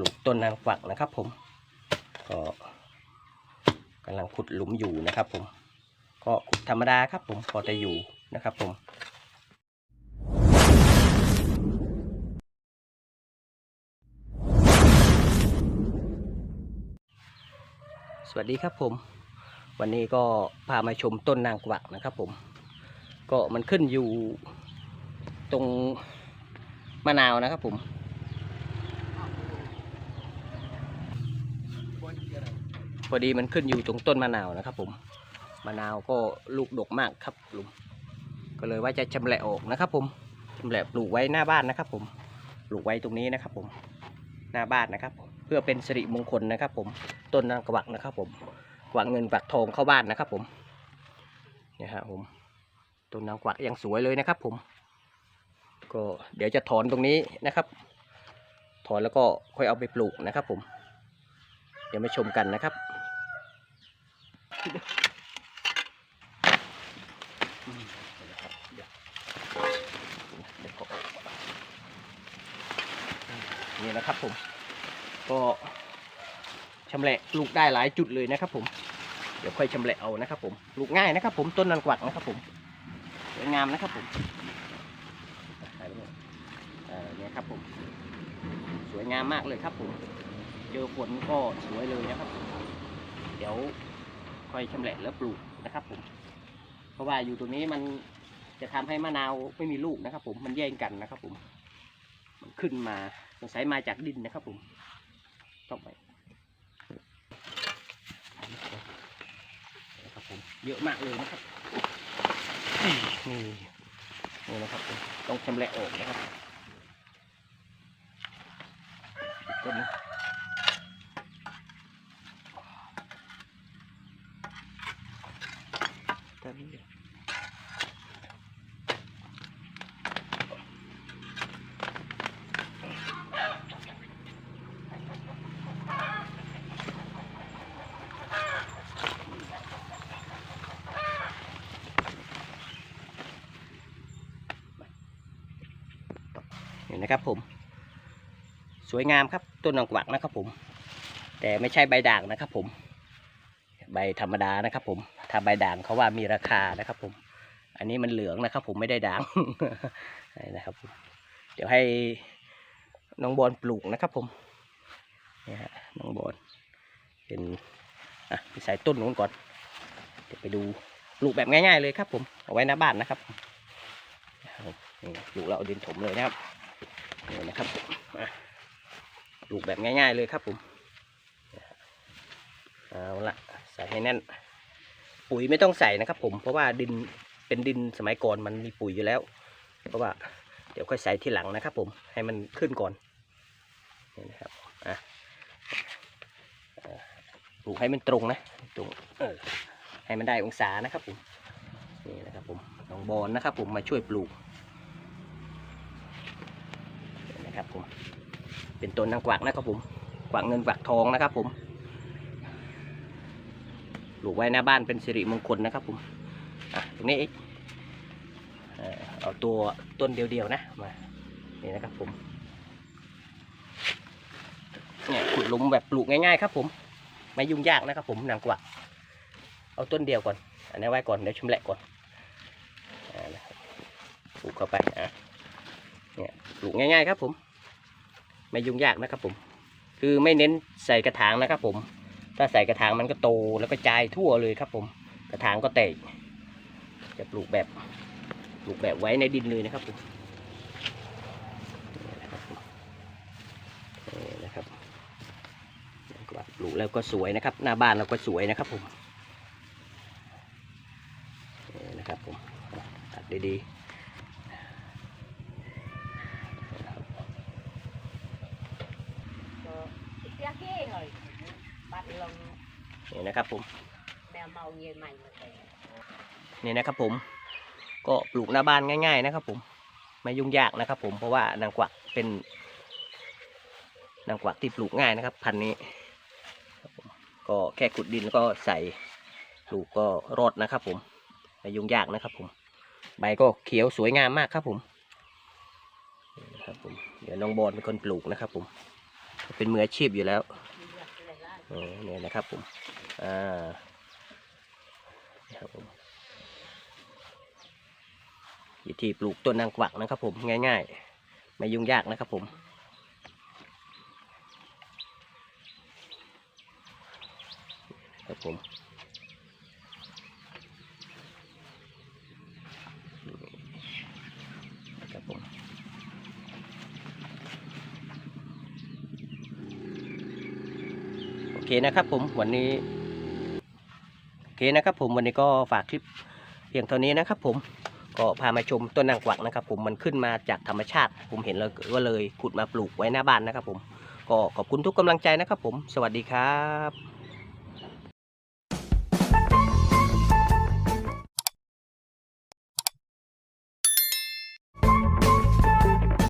ลูกต้นนางฝักนะครับผม ก็กำลังขุดหลุมอยู่นะครับผม ก็ขุดธรรมดาครับผมพอจะอยู่นะครับผมสวัสดีครับผม วันนี้ก็พามาชมต้นนางกวักนะครับผม ก็มันขึ้นอยู่ตรงมะนาวนะครับผม พอดีมันขึ้นอยู่ตรงต้นมะนาวนะครับ ผมมะนาวก็ลูกดกมากครับลุงก็เลยว่าจะชำแหละออกนะครับ ผมชำแหละปลูกไว้หน้าบ้านนะครับ ผมปลูกไว้ตรงนี้นะครับ ผมหน้าบ้านนะครับ เพื่อเป็นสิริมงคลนะครับ ผมต้นนางกวักนะครับ ผมกวักเงินกวักทองเข้าบ้านนะครับ ผมเนี่ยครับผมต้นนางกวักยังสวยเลยนะครับ ผม ก็เดี๋ยวจะถอนตรงนี้นะครับ ถอนแล้วก็ค่อยเอาไปปลูกนะครับ ผม เดี๋ยวมาชมกันนะครับ นะครับเดี๋ยวเดี๋ยวขอออกก่อนนี่นะครับผม ก็ชำแหละลูกได้หลายจุดเลยนะครับผม เดี๋ยวค่อยชำแหละเอานะครับผม ลูกง่ายนะครับผมต้นนันกวักนะครับผมสวยงามนะครับผมเนี่ยครับผม สวยงามมากเลยครับผม เจอฝนก็สวยเลยนะครับ เดี๋ยว ค่อยชำแหละแล้วปลูกนะครับผม เพราะว่าอยู่ตรงนี้มันจะทำให้มะนาวไม่มีลูกนะครับ ผมมันแย่งกันนะครับ ผม มันขึ้นมาสงสัยมาจากดินนะครับ ผมต้องไปนะครับผมเยอะมากเลยนะครับนี่นี่นะครับต้องชำแหละออกนะครับกต้นนึง ต้นนี้เห็นนะครับผม สวยงามครับต้นนางกวักนะครับผม แต่ไม่ใช่ใบด่างนะครับผม ใบธรรมดานะครับผม ถ้าใบด่างเขาว่ามีราคานะครับผม อันนี้มันเหลืองนะครับ ผมไม่ได้ด่างนี่นะครับผมเดี๋ยวให้น้องบอลปลูกนะครับผมนี่ฮะน้องบอลเป็นอะไปใส่ต้นนู้นก่อน เดี๋ยวไปดูปลูกแบบง่าย ๆ เลยครับผมเอาไว้หน้าบ้านนะครับนี่ปลูกเราเอาดินถมเลยนะครับนี่นะครับมอะปลูกแบบง่าย ๆเลยครับผมเอาละใส่ให้แน่น ปุ๋ยไม่ต้องใส่นะครับ ผมเพราะว่าดินเป็นดินสมัยก่อนมันมีปุ๋ยอยู่แล้ว เพราะว่าเดี๋ยวค่อยใส่ทีหลังนะครับ ผมให้มันขึ้นก่อนนี่นะครับอะปลูกให้มันตรงนะตรงเออให้มันได้องศานะครับผมนี่นะครับผมน้องบอลนะครับ ผมมาช่วยปลูกนี่นะครับผมเป็นต้นนางกวักนะครับผมกวักเงินกวักทองนะครับผม ปลูกไว้หน้าบ้านเป็นสิริมงคลนะครับผมอะตรงนี้เอาตัวต้นเดียวๆนะมานี่นะครับผมเนี่ยขุดหลุมแบบปลูกง่ายๆครับผม ไม่ยุ่งยากนะครับผมนางกวักเอาต้นเดียวก่อน อันนี้ไว้ก่อนเดี๋ยวชำแหละก่อนปลูกเข้าไปอะเนี่ยปลูกง่ายๆครับผม ไม่ยุ่งยากนะครับผม คือไม่เน้นใส่กระถางนะครับผม ถ้าใส่กระถางมันก็โตแล้วก็จายทั่วเลยครับ ผมกระถางก็แตกจะปลูกแบบปลูกแบบไว้ในดินเลยนะครับผมนี่นะครับปลูกแล้วก็สวยนะครับ หน้าบ้านเราก็สวยนะครับผมนี่นะครับผมตัดดีๆ bắt lòng นี่นะครับผม mèo màu nhiều mảnh mà thế นี่นะครับผม ก็ปลูกหน้าบ้านง่าย ๆ นะครับ ผมไม่ยุ่งยากนะครับผมเพราะว่านางกวักเป็นนางกวักที่ปลูกง่ายนะครับ พันธุ์นี้ครับผมก็แค่ขุดดินแล้วก็ใส่ปลูกก็รอดนะครับ ผมไม่ยุ่งยากนะครับ ผม ใบก็เขียวสวยงามมากครับผมนี่นะครับผมเดี๋ยวน้องบอลเป็นคนปลูกนะครับ ผม เป็นมืออาชีพอยู่แล้วมี เนี่ยนะครับผม อ่าครับผมวิธีปลูกต้นนางกวักนะครับผมง่ายๆ ไม่ยุ่งยากนะครับผมครับผมนี่ครับผม โอ เคนะครับผมวันนี้โอเคนะครับผมวันนี้ก็ฝากคลิปเพียงเท่านี้นะครับผมก็พามาชมต้นนางกวักนะครับ ผมมันขึ้นมาจากธรรมชาติ ผมเห็นแล้วก็เลยขุดมาปลูกไว้หน้าบ้านนะครับ ผมก็ขอบคุณทุกกำลังใจนะครับ ผม สวัสดีครับ